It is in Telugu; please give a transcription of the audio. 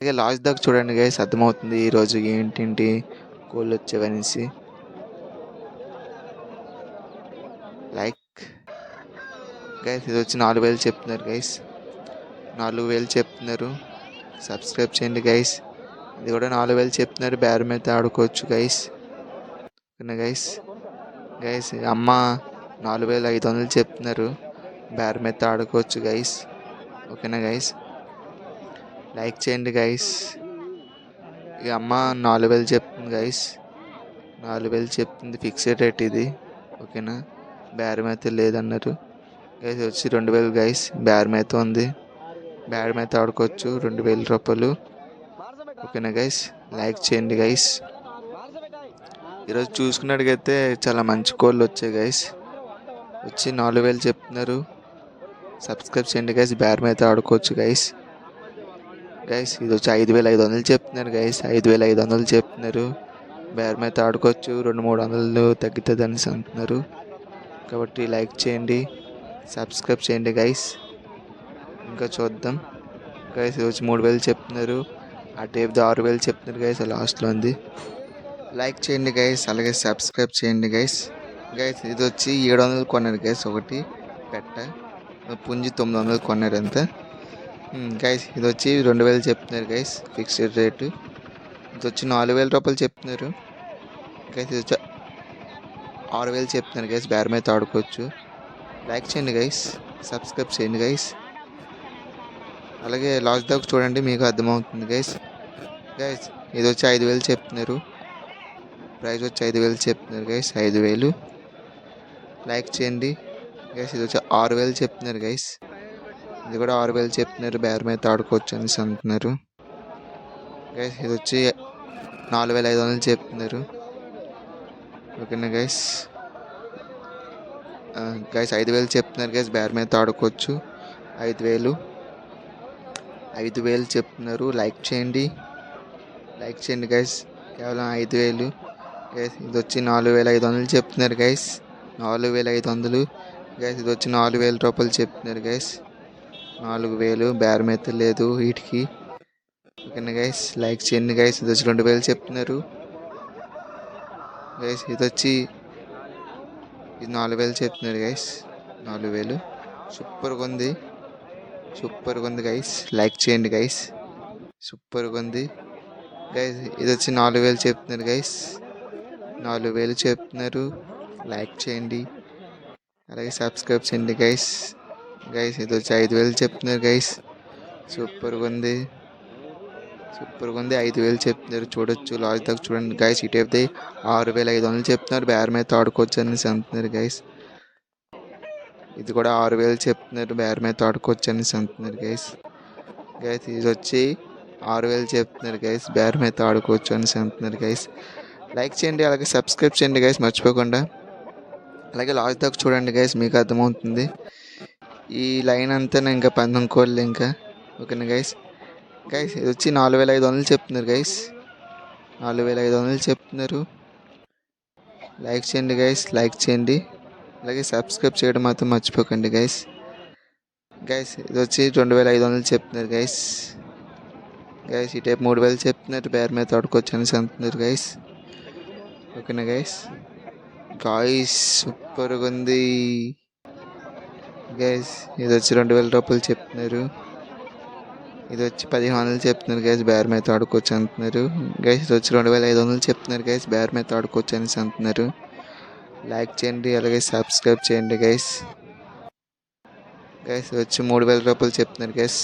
అలాగే లాస్ట్ దాకా చూడండి గైస్ అర్థమవుతుంది ఈరోజు ఏంటింటి కోళ్ళు వచ్చేవనేసి. లైక్ గైస్ ఇది వచ్చి నాలుగు వేలు చెప్తున్నారు గైస్ నాలుగు వేలు చెప్తున్నారు. సబ్స్క్రైబ్ చేయండి గైస్ ఇది కూడా నాలుగు వేలు చెప్తున్నారు బేరం మీద ఆడుకోవచ్చు గైస్ ఓకేనా గైస్ గైస్ అమ్మ నాలుగు వేలు ఐదు వందలు చెప్తున్నారు బేరం మీద ఆడుకోవచ్చు గైస్ ఓకేనా గైస్ లైక్ చేయండి గైస్ ఇక అమ్మ నాలుగు వేలు చెప్తుంది గైస్ నాలుగు వేలు చెప్తుంది ఫిక్స్డ్ రేట్ ఇది. ఓకేనా బేరం అయితే లేదన్నారు. గైస్ వచ్చి రెండు వేలు గైస్ బేరం అయితే ఉంది. బేరం అయితే ఆడుకోవచ్చు. రెండు వేల రూపాయలు. ఓకేనా గైస్ లైక్ చేయండి గైస్ ఈరోజు చూసుకున్నట్టుగైతే చాలా మంచి కోళ్ళు వచ్చాయి గైస్ వచ్చి నాలుగు వేలు చెప్తున్నారు. సబ్స్క్రైబ్ చేయండి గైస్ బేరం అయితే ఆడుకోవచ్చు గైస్ గైస్ ఇది వచ్చి ఐదు వేల ఐదు వందలు చెప్తున్నారు గైస్ ఐదు వేల ఐదు వందలు చెప్తున్నారు. బేరం అయితే ఆడుకోవచ్చు. రెండు మూడు వందలు తగ్గుతుంది అనేసి అంటున్నారు. కాబట్టి లైక్ చేయండి. సబ్స్క్రైబ్ చేయండి గైస్ ఇంకా చూద్దాం. గైస్ ఇది వచ్చి మూడు వేలు చెప్తున్నారు. ఆ టేప్ది ఆరు వేలు చెప్తున్నారు గైస్ లాస్ట్లో ఉంది. లైక్ చేయండి గైస్ అలాగే సబ్స్క్రైబ్ చేయండి గైస్ గైస్ ఇది వచ్చి ఏడు వందలు కొన్నారు గైస్ ఒకటి పెట్ట. పుంజి తొమ్మిది వందలు కొన్నారు అంతా Hmm, గైస్ ఇది వచ్చి రెండు వేలు చెప్తున్నారు గైస్ ఫిక్స్డ్ రేటు ఇది వచ్చి నాలుగు వేల రూపాయలు చెప్తున్నారు. గైస్ ఇది వచ్చి ఆరు వేలు చెప్తున్నారు గైస్ బేరం అయితే ఆడుకోవచ్చు. లైక్ చేయండి గైస్ సబ్స్క్రైబ్ చేయండి గైస్ అలాగే లాస్ట్ దాకా చూడండి మీకు అర్థమవుతుంది గైస్ గైస్ ఇది వచ్చి ఐదు వేలు చెప్తున్నారు. ప్రైస్ వచ్చి ఐదు వేలు చెప్తున్నారు గైస్ ఐదు వేలు. లైక్ చేయండి. గైస్ ఇది వచ్చి ఆరు వేలు చెప్తున్నారు గైస్ ఇది కూడా ఆరు వేలు చెప్తున్నారు బేరం అయితే ఆడుకోవచ్చు అనేసి అంటున్నారు. గైస్ ఇది వచ్చి నాలుగు వేల ఐదు వందలు చెప్తున్నారు ఓకేనా గైస్ గైస్ ఐదు వేలు చెప్తున్నారు గైస్ బేరం అయితే ఆడుకోవచ్చు. ఐదు వేలు. ఐదు వేలు చెప్తున్నారు లైక్ చేయండి. లైక్ చేయండి గైస్ కేవలం ఐదు వేలు. గైస్ ఇది వచ్చి నాలుగు వేల ఐదు వందలు చెప్తున్నారు గైస్ నాలుగు వేల ఐదు వందలు. గైస్ ఇది వచ్చి నాలుగు వేల రూపాయలు చెప్తున్నారు గైస్ నాలుగు వేలు బేరం అయితే లేదు వీటికి. ఓకేనా గైస్ లైక్ చేయండి గైస్ ఇది వచ్చి రెండు వేలు చెప్తున్నారు. గైస్ ఇది వచ్చి ఇది నాలుగు వేలు చెప్తున్నారు గైస్ నాలుగు వేలు. సూపర్గా ఉంది. సూపర్గా ఉంది గైస్ లైక్ చేయండి గైస్ సూపర్గా ఉంది. గైస్ ఇది వచ్చి నాలుగు వేలు చెప్తున్నారు గైస్ నాలుగు వేలు చెప్తున్నారు. లైక్ చేయండి. అలాగే సబ్స్క్రైబ్ చేయండి గైస్ గైస్ ఇది వచ్చి ఐదు వేలు చెప్తున్నారు గైస్ సూపర్గా ఉంది. సూపర్గా ఉంది. ఐదు వేలు చెప్తున్నారు. చూడొచ్చు లాస్ట్ దాకా చూడండి. గైస్ ఇటు అయితే ఆరు వేల ఐదు వందలు చెప్తున్నారు. బేరం అయితే ఆడుకోవచ్చు అనేసి అంటున్నారు గైస్ ఇది కూడా ఆరు వేలు చెప్తున్నారు. బేరం అయితే ఆడుకోవచ్చు అనేసి అంటున్నారు గైస్ గైస్ ఇది వచ్చి ఆరు వేలు చెప్తున్నారు గైస్ బేరం అయితే ఆడుకోవచ్చు అనేసి అంటున్నారు గైస్ లైక్ చేయండి అలాగే సబ్స్క్రైబ్ చేయండి గైస్ మర్చిపోకుండా. అలాగే లాస్ట్ దాకా చూడండి గైస్ మీకు అర్థమవుతుంది. ఈ లైన్ అంతా ఇంకా? పందెం కోళ్ళు ఇంకా? ఓకేనా గైస్ గైస్ ఇది వచ్చి నాలుగు వేల ఐదు వందలు చెప్తున్నారు గైస్ నాలుగు వేల ఐదు వందలు చెప్తున్నారు. లైక్ చేయండి గైస్ లైక్ చేయండి. అలాగే సబ్స్క్రైబ్ చేయడం మాత్రం మర్చిపోకండి గైస్ గైస్ ఇది వచ్చి రెండు వేల ఐదు వందలు చెప్తున్నారు గైస్ గైస్ ఈ టైప్ మూడు వేలు చెప్తున్నారు. బేర్ మీద తోడుకోవచ్చు అనేసి అంటున్నారు గైస్ ఓకేనా గైస్ గాయస్ సూపర్గా ఉంది. గైస్ ఇది వచ్చి రెండు వేల రూపాయలు చెప్తున్నారు. ఇది వచ్చి పదిహేను వందలు చెప్తున్నారు గైస్ బేర్ మీద ఆడుకోవచ్చు అంటున్నారు. గైస్ ఇది వచ్చి రెండు వేల ఐదు వందలు చెప్తున్నారు గైస్ బేర్ మీద ఆడుకోవచ్చు అనేసి అంటున్నారు. లైక్ చేయండి అలాగే సబ్స్క్రైబ్ చేయండి గైస్ గైస్ వచ్చి మూడు వేల రూపాయలు చెప్తున్నారు గైస్